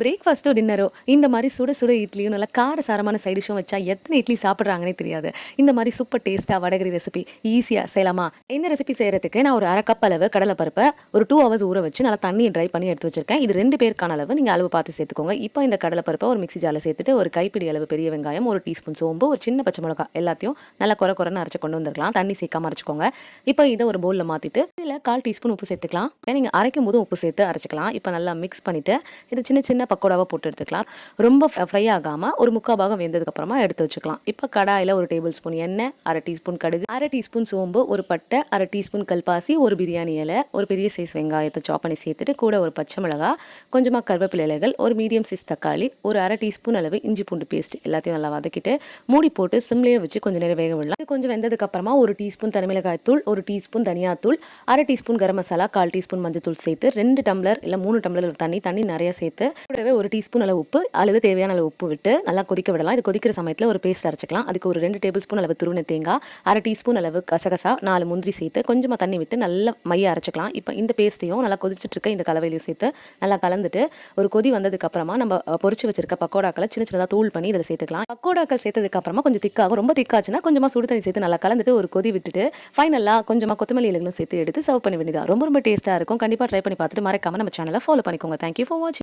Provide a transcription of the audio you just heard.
பிரேக்ஃபாஸ்ட்டோ டின்னரோ இந்த மாதிரி சுட சுட இட்லியும் நல்லா கார சாரமான சைட் டிஷ்ஷும் வச்சா எத்தனை இட்லி சாப்பிட்றாங்கன்னே தெரியாது. இந்த மாதிரி சூப்பர் டேஸ்ட்டாக வடகரி ரெசிபி ஈஸியாக செய்யலாமா? இந்த ரெசிபி செய்கிறதுக்கு நான் ஒரு அரை கப் அளவு கடலைப்பருப்பை ஒரு டூ ஹவர்ஸ் ஊற வச்சு நல்லா தண்ணியை ட்ரை பண்ணி எடுத்து வச்சிருக்கேன். இது ரெண்டு பேருக்கான அளவு நீங்கள் அளவு பார்த்து சேர்த்துக்கோங்க. இப்போ இந்த கடலை பருப்பை ஒரு மிக்ஸி ஜாரில் சேர்த்துட்டு ஒரு கைப்பிடி அளவு பெரிய வெங்காயம் ஒரு டீஸ்பூன் சோம்பு ஒரு சின்ன பச்சை மிளகா எல்லாத்தையும் நல்லா குறை குறைன்னு அரைச்சி கொண்டு வந்துருக்கலாம் தண்ணி சேர்க்காம அரைச்சிக்கோங்க. இப்போ இதை ஒரு பவுலில் மாற்றிட்டு இதில் கால் டீஸ்பூன் உப்பு சேர்த்துக்கலாம். நீங்கள் அரைக்கும் போதும் உப்பு சேர்த்து அரைச்சிக்கலாம். இப்போ நல்லா மிக்ஸ் பண்ணிவிட்டு இது சின்ன சின்ன பக்கோடாவாக போட்டு எடுத்துக்கலாம் ரொம்ப ஃப்ரை ஆகாமல் ஒரு முக்கால் பாகம் வெந்ததுக்கப்புறமா எடுத்து வச்சுக்கலாம். இப்போ கடாயில் ஒரு டேபிள் ஸ்பூன் எண்ணெய் அரை டீஸ்பூன் கடுகு அரை டீஸ்பூன் சோம்பு ஒரு பட்டை அரை டீஸ்பூன் கல்பாசி ஒரு பிரியாணி இலை ஒரு பெரிய சைஸ் வெங்காயத்தை சாப் பண்ணி சேர்த்துட்டு கூட ஒரு பச்சை மிளகா கொஞ்சமாக கருவேப்பிலை இலைகள் ஒரு மீடியம் சைஸ் தக்காளி ஒரு அரை டீஸ்பூன் அளவு இஞ்சி பூண்டு பேஸ்ட் எல்லாத்தையும் நல்லா வதக்கிட்டு மூடி போட்டு சிம்லேயே வச்சு கொஞ்சம் நேரம் வேக விடலாம். இது கொஞ்சம் வெந்ததுக்கப்புறமா ஒரு டீஸ்பூன் தனிமிளகாய் தூள் ஒரு டீஸ்பூன் தனியாத்தூள் அரை டீஸ்பூன் கரம் மசாலா கால் டீஸ்பூன் மஞ்சள் தூள் சேர்த்து ரெண்டு டம்ளர் இல்லை மூணு டம்ளர் தண்ணி தண்ணி நிறைய சேர்த்து கூடவே ஒரு டீஸ்பூன் அளவு உப்பு அல்லது தேவையான அளவு உப்பு விட்டு நல்லா கொதிக்க விடலாம். இது கொதிக்கிற சமயத்தில் ஒரு பேஸ்ட் அரைச்சிக்கலாம். அதுக்கு ஒரு ரெண்டு டேபிள் ஸ்பூன் அளவு துருணை தேங்காய் அரை டீஸ்பூன் அளவு கசகசா நாலு முந்திரி சேர்த்து கொஞ்சமாக தண்ணி விட்டு நல்லா மைய அரைச்சிக்கலாம். இப்போ இந்த பேஸ்ட்டையும் நல்லா கொதிச்சிட்டு இருக்க இந்த கலவையிலையும் சேர்த்து நல்லா கலந்துட்டு ஒரு கொதி வந்ததுக்கு அப்புறமா நம்ம பொறிச்சு பொரிச்சு வச்சிருக்க பக்கோடாக்களை சின்ன சின்னதாக தூள் பண்ணி இதில் சேர்த்துக்கலாம். பக்கோடாக்கள் சேர்த்ததுக்கு அப்புறமா கொஞ்சம் திக்காகும். ரொம்ப திக்காச்சுன்னா கொஞ்சமாக சுடு தண்ணி சேர்த்து நல்லா கலந்துட்டு ஒரு கொதி விட்டுட்டு ஃபைனலாக கொஞ்சமாக கொத்தமல்லி இலைகளும் சேர்த்து எடுத்து சர்வ் பண்ணி வேண்டியதாக ரொம்ப ரொம்ப டேஸ்ட்டாக இருக்கும். கண்டிப்பாக ட்ரை பண்ணி பார்த்துட்டு மறக்காம நம்ம சேனலை ஃபாலோ பண்ணிக்கோங்க. தேங்க்யூ ஃபார் வாட்சிங்